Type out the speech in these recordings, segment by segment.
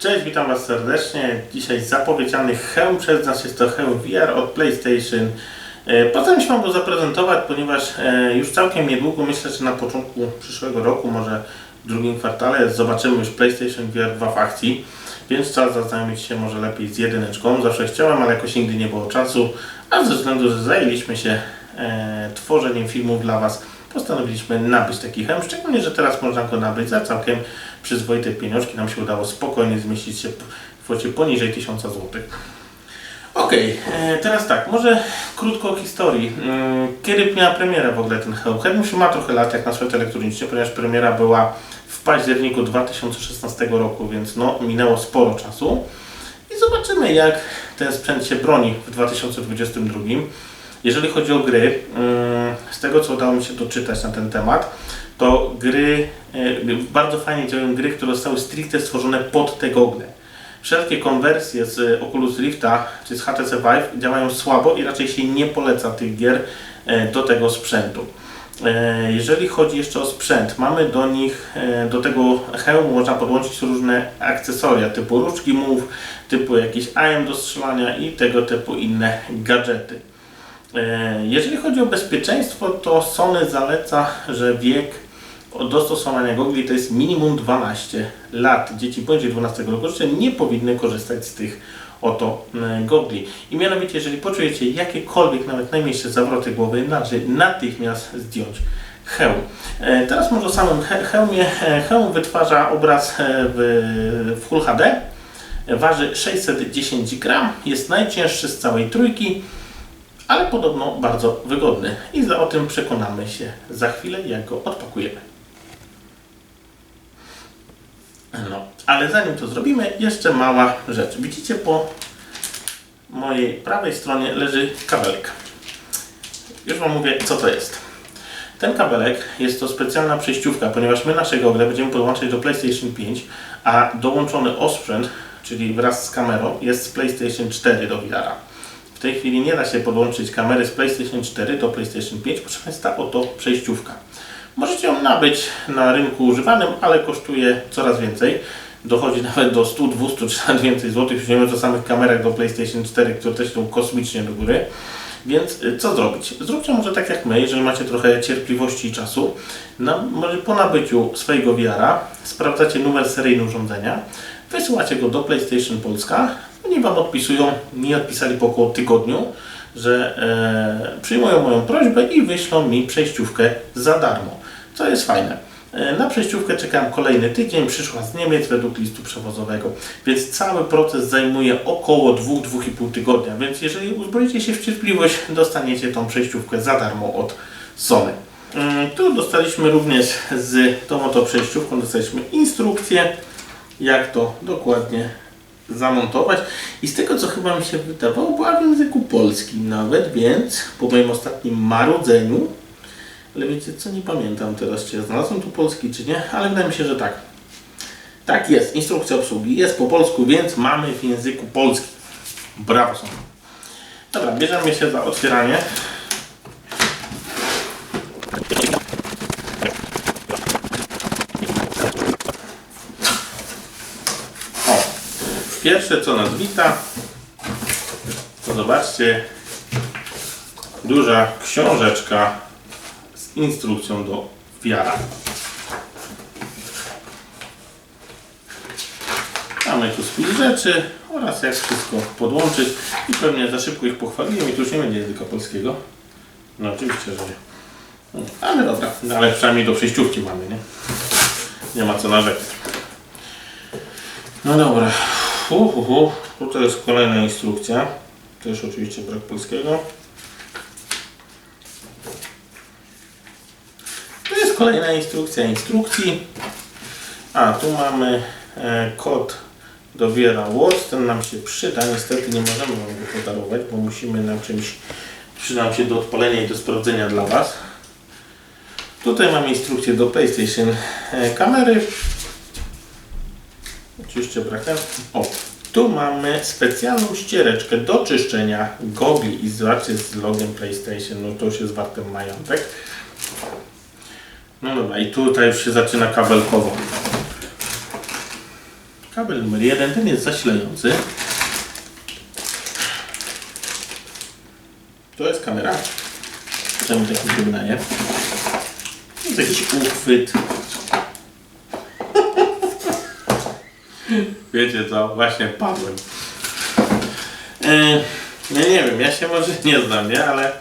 Cześć, witam Was serdecznie. Dzisiaj zapowiedziany hełm przez nas jest to hełm VR od PlayStation. E, Wam go zaprezentować, ponieważ e, już całkiem niedługo, myślę, że na początku przyszłego roku, może w drugim kwartale, zobaczymy już PlayStation VR 2 w akcji. Więc czas zaznajomić się może lepiej z jedyneczką. Zawsze chciałem, ale jakoś nigdy nie było czasu, a ze względu, że zajęliśmy się e, tworzeniem filmów dla Was, postanowiliśmy nabyć taki hełm. Szczególnie, że teraz można go nabyć za całkiem przyzwoite pieniążki. Nam się udało spokojnie zmieścić się w kwocie poniżej 1000 zł. E, teraz tak, może krótko o historii. Mm, Kiedy miała premierę w ogóle ten hełm? Hełm już ma trochę lat jak na świat elektroniczny, ponieważ premiera była w październiku 2016 roku, więc no, minęło sporo czasu. I zobaczymy, jak ten sprzęt się broni w 2022. Jeżeli chodzi o gry, mm, z tego co udało mi się doczytać na ten temat, to gry, e, bardzo fajnie działają gry, które zostały stricte stworzone pod te gogle. Wszelkie konwersje z Oculus Rifta czy z HTC Vive działają słabo i raczej się nie poleca tych gier e, do tego sprzętu. E, Jeżeli chodzi jeszcze o sprzęt, mamy do nich, do tego hełmu można podłączyć różne akcesoria typu różdżki move, typu jakiś AM do strzelania i tego typu inne gadżety. E, Jeżeli chodzi o bezpieczeństwo, to Sony zaleca, że wiek do stosowania gogli to jest minimum 12 lat. Dzieci poniżej 12 roku życia nie powinny korzystać z tych oto gogli. I mianowicie, jeżeli poczujecie jakiekolwiek, nawet najmniejsze zawroty głowy, należy natychmiast zdjąć hełm. E, Teraz może o samym he- hełmie. E, Hełm wytwarza obraz w Full HD. Waży 610 gram, jest najcięższy z całej trójki ale podobno bardzo wygodny. I o tym przekonamy się za chwilę, jak go odpakujemy. No, ale zanim to zrobimy, jeszcze mała rzecz. Widzicie, po mojej prawej stronie leży kabelek. Już Wam mówię, co to jest. Ten kabelek jest to specjalna przejściówka, ponieważ my nasze gogle będziemy podłączać do PlayStation 5, a dołączony osprzęt, czyli wraz z kamerą, jest z PlayStation 4 do VR-a. W tej chwili nie da się podłączyć kamery z PlayStation 4 do PlayStation 5, potrzebna jest ta oto przejściówka. Możecie ją nabyć na rynku używanym, ale kosztuje coraz więcej. Dochodzi nawet do 100, 200 czy nawet więcej złotych. Już nie mówiąc samych kamerach do PlayStation 4, które też idą kosmicznie do góry. Więc y, co zrobić? Zróbcie może tak jak my, jeżeli macie trochę cierpliwości i czasu. Na, może po nabyciu swojego VR-a sprawdzacie numer seryjny urządzenia, wysyłacie go do PlayStation Polska, oni Wam odpisują, mi odpisali po około tygodniu, że e, przyjmują moją prośbę i wyślą mi przejściówkę za darmo, co jest fajne. E, Na przejściówkę czekałem kolejny tydzień, przyszła z Niemiec według listu przewozowego, więc cały proces zajmuje około 2-2,5 tygodnia, więc jeżeli uzbroicie się w cierpliwość, dostaniecie tą przejściówkę za darmo od Sony. Mm, Tu dostaliśmy również z tą oto przejściówką, dostaliśmy instrukcję, jak to dokładnie zamontować. I z tego, co chyba mi się wydawało, była w języku polskim nawet, więc po moim ostatnim marudzeniu, ale wiecie co, nie pamiętam teraz, czy ja znalazłem tu polski, czy nie, ale wydaje mi się, że tak. Tak jest, instrukcja obsługi jest po polsku, więc mamy w języku polskim. Brawo są. Dobra, bierzemy się za otwieranie. Pierwsze co nas wita, to zobaczcie, duża książeczka z instrukcją do wiara. Mamy tu spis rzeczy oraz jak wszystko podłączyć i pewnie za szybko ich pochwaliłem i tu już nie będzie języka polskiego. No oczywiście, że nie. No, Ale dobra, no, ale przynajmniej do przejściówki mamy, nie? Nie ma co narzekać. No dobra. Hu, hu. Tutaj jest kolejna instrukcja. Też oczywiście brak polskiego. Tu jest kolejna instrukcja instrukcji. A tu mamy e, kod do Wars. Ten nam się przyda. Niestety nie możemy wam go podarować, bo musimy na czymś przyda nam się do odpalenia i do sprawdzenia dla Was. Tutaj mamy instrukcję do PlayStation e, kamery. Brak ten. O, tu mamy specjalną ściereczkę do czyszczenia gogli i zobaczcie z logiem PlayStation, no to już jest warte majątek. No dobra, i tutaj już się zaczyna kabelkowo. Kabel numer jeden, ten jest zasilający. To jest kamera. Czemu tak wydaje? To jest jakiś uchwyt. Wiecie co? Właśnie padłem. Yy, ja nie wiem, ja się może nie znam, nie? Ale...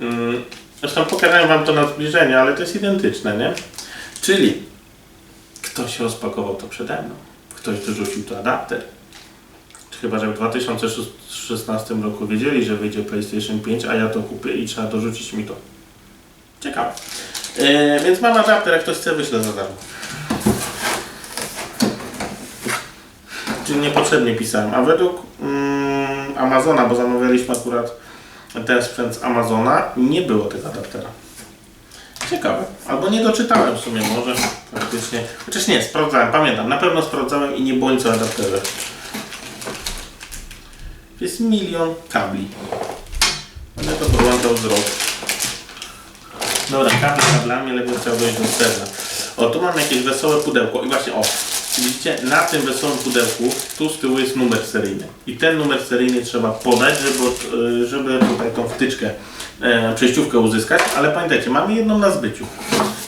Yy, zresztą pokażę wam to na zbliżeniu, ale to jest identyczne, nie? Czyli ktoś rozpakował to przede mną. Ktoś dorzucił tu adapter. Chyba, że w 2016 roku wiedzieli, że wyjdzie PlayStation 5, a ja to kupię i trzeba dorzucić mi to. Ciekawe. Yy, więc mam adapter, jak ktoś chce, wyślę za darmo. Czyli niepotrzebnie pisałem. A według mm, Amazona, bo zamawialiśmy akurat ten sprzęt z Amazona, nie było tego adaptera. Ciekawe. Albo nie doczytałem w sumie, może faktycznie. Chociaż nie, sprawdzałem, pamiętam. Na pewno sprawdzałem i nie było nic o adapterze. Jest milion kabli. Będę to podłączał z rok. Dobra, kabel kablami, ale bym chciał dojść do sedna. O, tu mam jakieś wesołe pudełko i właśnie, o, widzicie, na tym wesołym pudełku, tu z tyłu jest numer seryjny. I ten numer seryjny trzeba podać, żeby, e, żeby tutaj tą wtyczkę, e, przejściówkę uzyskać, ale pamiętajcie, mamy jedną na zbyciu.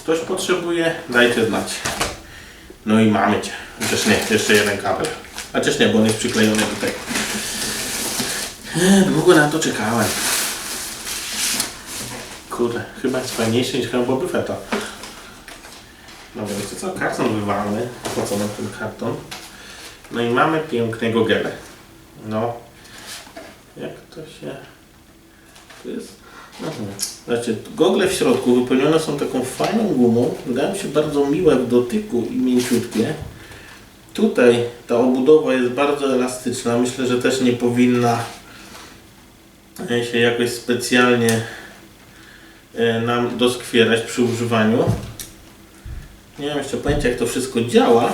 Ktoś potrzebuje, dajcie znać. No i mamy cię. Chociaż nie, jeszcze jeden kabel. Chociaż nie, bo on jest przyklejony tutaj. E, Długo na to czekałem. Kurde, chyba jest fajniejszy niż chyba Boba Fetta. Dobra, wiecie co? Karton wywalny. Po co nam ten karton? No i mamy pięknego gelę. No. Jak to się... To jest... Mhm. Znaczy, gogle w środku wypełnione są taką fajną gumą. Wydają się bardzo miłe w dotyku i mięciutkie. Tutaj ta obudowa jest bardzo elastyczna. Myślę, że też nie powinna e, się jakoś specjalnie e, nam doskwierać przy używaniu. Nie mam jeszcze pojęcia jak to wszystko działa,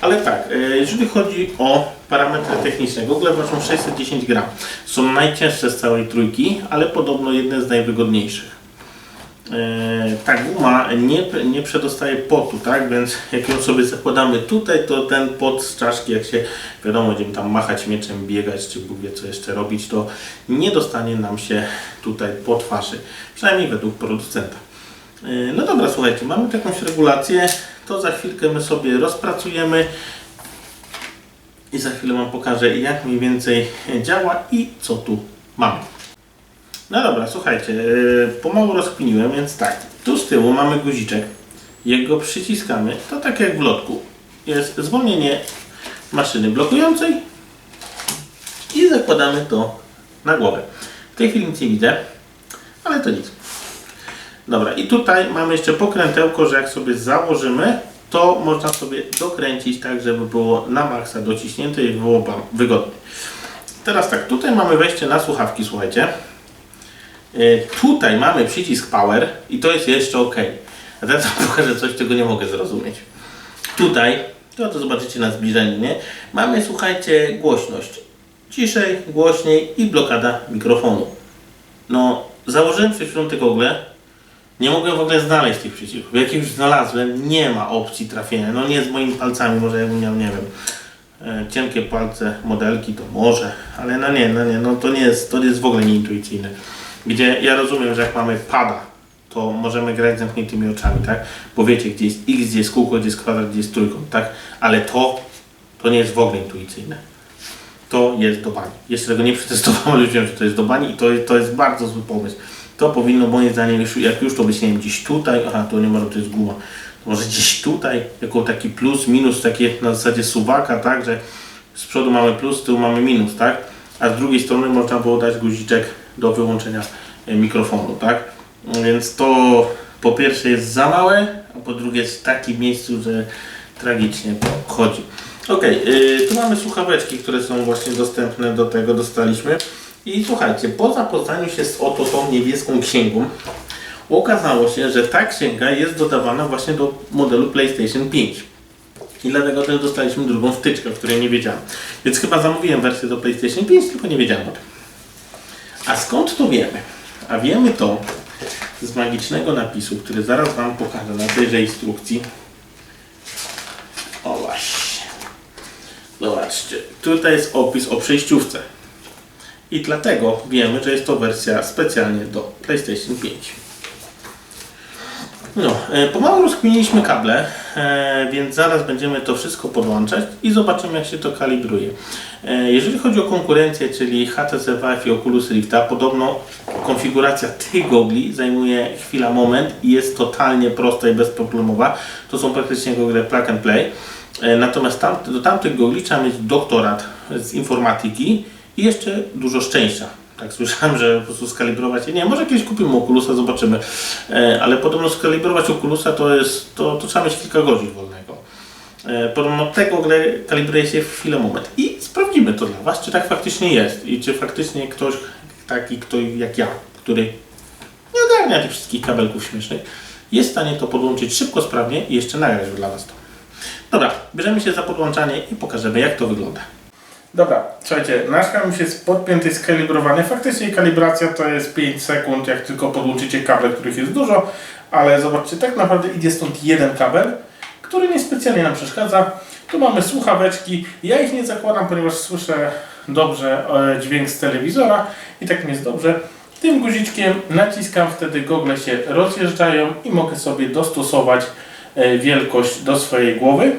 ale tak, e, jeżeli chodzi o parametry techniczne, Google ważą 610 gram. Są najcięższe z całej trójki, ale podobno jedne z najwygodniejszych. E, Ta guma nie, nie przedostaje potu, tak? Więc jak ją sobie zakładamy tutaj, to ten pot z czaszki, jak się wiadomo, będziemy tam machać mieczem, biegać, czy Bóg wie co jeszcze robić, to nie dostanie nam się tutaj po twarzy. Przynajmniej według producenta. E, No dobra, słuchajcie, mamy jakąś regulację, to za chwilkę my sobie rozpracujemy i za chwilę Wam pokażę jak mniej więcej działa i co tu mamy. No dobra, słuchajcie, yy, pomału rozkminiłem, więc tak, tu z tyłu mamy guziczek, jak go przyciskamy, to tak jak w lotku, jest zwolnienie maszyny blokującej i zakładamy to na głowę. W tej chwili nic nie widzę, ale to nic. Dobra, i tutaj mamy jeszcze pokrętełko, że jak sobie założymy, to można sobie dokręcić tak, żeby było na maksa dociśnięte i było wygodnie. Teraz tak, tutaj mamy wejście na słuchawki, słuchajcie. E, Tutaj mamy przycisk Power i to jest jeszcze ok. A teraz pokażę coś, czego nie mogę zrozumieć. Tutaj, to, to zobaczycie na zbliżeniu, nie? Mamy, słuchajcie, głośność. Ciszej, głośniej i blokada mikrofonu. No, założyłem przed chwilą te gogle, nie mogłem w ogóle znaleźć tych przycisków. Jak już znalazłem, nie ma opcji trafienia. No nie z moimi palcami, może jakbym miał, nie wiem, e, cienkie palce modelki, to może, ale no nie, no nie, no to nie jest, to jest w ogóle nieintuicyjne. Gdzie ja rozumiem, że jak mamy pada, to możemy grać zamkniętymi oczami, tak? Bo wiecie, gdzie jest x, gdzie jest kółko, gdzie jest kwadrat, gdzie jest trójkąt, tak? Ale to, to nie jest w ogóle intuicyjne. To jest do bani. Jeszcze tego nie przetestowałem, ale wiem, że to jest do bani i to, to jest bardzo zły pomysł. To powinno moim zdaniem, już, jak już to wiem, gdzieś tutaj, aha, to nie może, to jest guma. Może gdzieś tutaj, jako taki plus, minus, takie na zasadzie suwaka, tak, że z przodu mamy plus, z tyłu mamy minus, tak? A z drugiej strony można było dać guziczek do wyłączenia e, mikrofonu, tak? Więc to po pierwsze jest za małe, a po drugie jest w takim miejscu, że tragicznie chodzi. Ok, yy, tu mamy słuchaweczki, które są właśnie dostępne do tego, dostaliśmy. I słuchajcie, po zapoznaniu się z oto tą niebieską księgą, okazało się, że ta księga jest dodawana właśnie do modelu PlayStation 5. I dlatego też dostaliśmy drugą wtyczkę, o której nie wiedziałem. Więc chyba zamówiłem wersję do PlayStation 5, tylko nie wiedziałem o tym. A skąd to wiemy? A wiemy to z magicznego napisu, który zaraz Wam pokażę na tejże instrukcji. O właśnie. Zobaczcie, tutaj jest opis o przejściówce. I dlatego wiemy, że jest to wersja specjalnie do PlayStation 5. No, e, pomału rozkminiliśmy kable, e, więc zaraz będziemy to wszystko podłączać i zobaczymy jak się to kalibruje. E, jeżeli chodzi o konkurencję, czyli HTC Vive i Oculus Rifta, podobno konfiguracja tych gogli zajmuje chwila, moment i jest totalnie prosta i bezproblemowa. To są praktycznie gogle plug and play. Natomiast tam, do tamtych gogli trzeba mieć doktorat z informatyki i jeszcze dużo szczęścia. Tak słyszałem, że po prostu skalibrować, nie może kiedyś kupimy Oculusa, zobaczymy, E, ale podobno skalibrować Oculusa to jest, to, to trzeba mieć kilka godzin wolnego. E, Podobno te gogle kalibruje się w chwilę, moment i sprawdzimy to dla Was, czy tak faktycznie jest i czy faktycznie ktoś taki, kto jak ja, który nie ogarnia tych wszystkich kabelków śmiesznych, jest w stanie to podłączyć szybko, sprawnie i jeszcze nagrać dla Was to. Dobra, bierzemy się za podłączanie i pokażemy jak to wygląda. Dobra, słuchajcie, nasz już jest podpięty skalibrowany. Faktycznie kalibracja to jest 5 sekund, jak tylko podłączycie kable, których jest dużo, ale zobaczcie, tak naprawdę idzie stąd jeden kabel, który niespecjalnie nam przeszkadza. Tu mamy słuchaweczki. Ja ich nie zakładam, ponieważ słyszę dobrze e, dźwięk z telewizora i tak mi jest dobrze. Tym guziczkiem naciskam, wtedy gogle się rozjeżdżają i mogę sobie dostosować e, wielkość do swojej głowy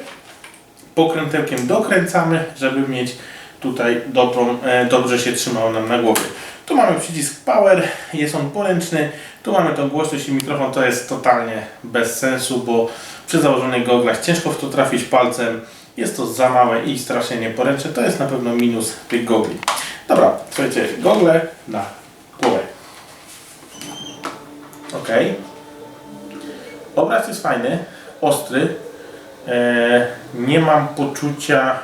pokrętełkiem dokręcamy, żeby mieć tutaj dobrą, e, dobrze się trzymało nam na głowie. Tu mamy przycisk power, jest on poręczny. Tu mamy tą głośność i mikrofon, to jest totalnie bez sensu, bo przy założonych goglach ciężko w to trafić palcem. Jest to za małe i strasznie nieporęczne. To jest na pewno minus tych gogli. Dobra, słuchajcie, gogle na głowę. Ok. Obraz jest fajny, ostry. E, nie mam poczucia,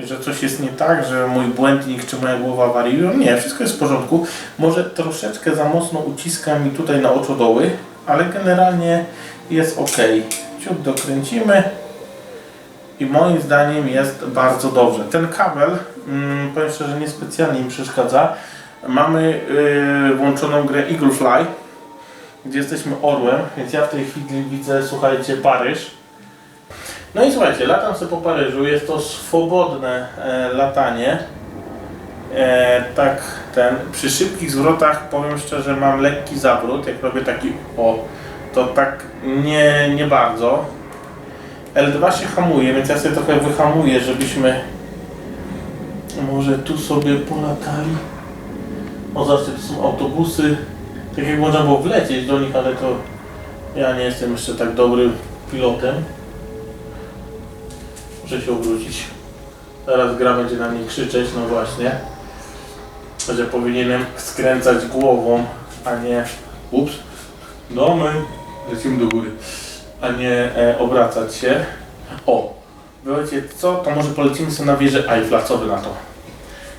że coś jest nie tak, że mój błędnik czy moja głowa wariują. Nie, wszystko jest w porządku. Może troszeczkę za mocno uciska mi tutaj na oczodoły, ale generalnie jest ok. Ciut dokręcimy i moim zdaniem jest bardzo dobrze. Ten kabel, mm, powiem szczerze, niespecjalnie mi przeszkadza. Mamy yy, włączoną grę Eagle Fly, gdzie jesteśmy orłem, więc ja w tej chwili widzę, słuchajcie, Paryż. No i słuchajcie, latam sobie po Paryżu, jest to swobodne e, latanie. E, tak, ten, przy szybkich zwrotach powiem szczerze, mam lekki zawrót, jak robię taki o, to tak nie, nie bardzo. L2 się hamuje, więc ja sobie trochę wyhamuję, żebyśmy może tu sobie polatali. O, zobaczcie, są autobusy. Tak jak można było wlecieć do nich, ale to ja nie jestem jeszcze tak dobrym pilotem. Muszę się obrócić. Teraz gra będzie na mnie krzyczeć, no właśnie. Że powinienem skręcać głową, a nie... Ups. Domy. Lecimy do góry. A nie e, obracać się. O! Wiecie co? To może polecimy sobie na wieżę Eiffla. Co wy na to?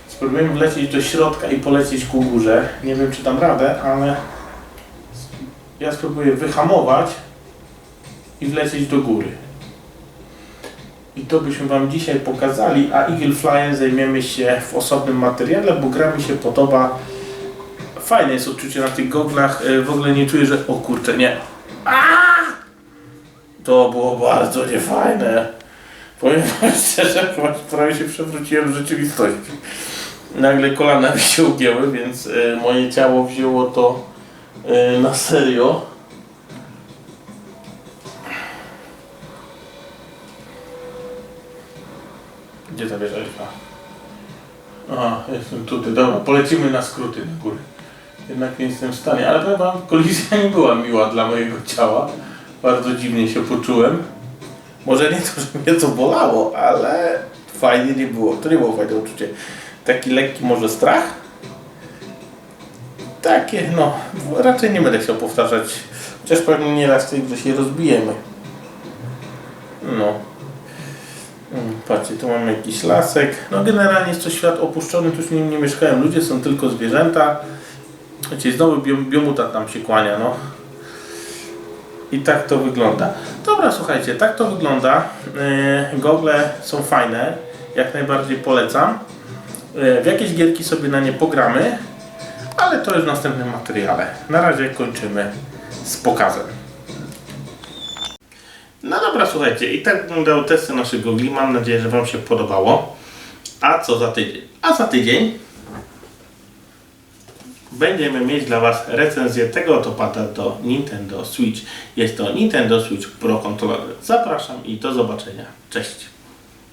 Spróbujemy wlecieć do środka i polecieć ku górze. Nie wiem czy dam radę, ale... Ja spróbuję wyhamować i wlecieć do góry. I to byśmy Wam dzisiaj pokazali, a Eagle Flyem zajmiemy się w osobnym materiale, bo gra mi się podoba. Fajne jest odczucie na tych goglach. E, W ogóle nie czuję, że... O kurczę, nie. Aaaa! To było bardzo niefajne. Powiem Wam szczerze, prawie się przewróciłem w rzeczywistości. Nagle kolana mi się ugięły, więc e, moje ciało wzięło to e, na serio. Gdzie ta wieża? Aha, jestem tutaj. Dobra, polecimy na skróty na górę. Jednak nie jestem w stanie, ale powiem wam, kolizja nie była miła dla mojego ciała. Bardzo dziwnie się poczułem. Może nie to, że mnie to bolało, ale fajnie nie było. To nie było fajne uczucie. Taki lekki może strach. Takie, no, raczej nie będę chciał powtarzać. Chociaż pewnie nie raz w tej grze się rozbijemy. No. Patrzcie, tu mamy jakiś lasek. No generalnie jest to świat opuszczony, tu już w nim nie mieszkają ludzie, są tylko zwierzęta. Wiecie, znowu biom, biomutant nam się kłania, no. I tak to wygląda. Dobra, słuchajcie, tak to wygląda. Yy, gogle są fajne, jak najbardziej polecam. Yy, w jakieś gierki sobie na nie pogramy, ale to jest w następnym materiale. Na razie kończymy z pokazem. No dobra, słuchajcie, i tak dał testy naszych gogli. Mam nadzieję, że Wam się podobało. A co za tydzień? A za tydzień będziemy mieć dla Was recenzję tego oto pada do Nintendo Switch. Jest to Nintendo Switch Pro Controller. Zapraszam i do zobaczenia. Cześć!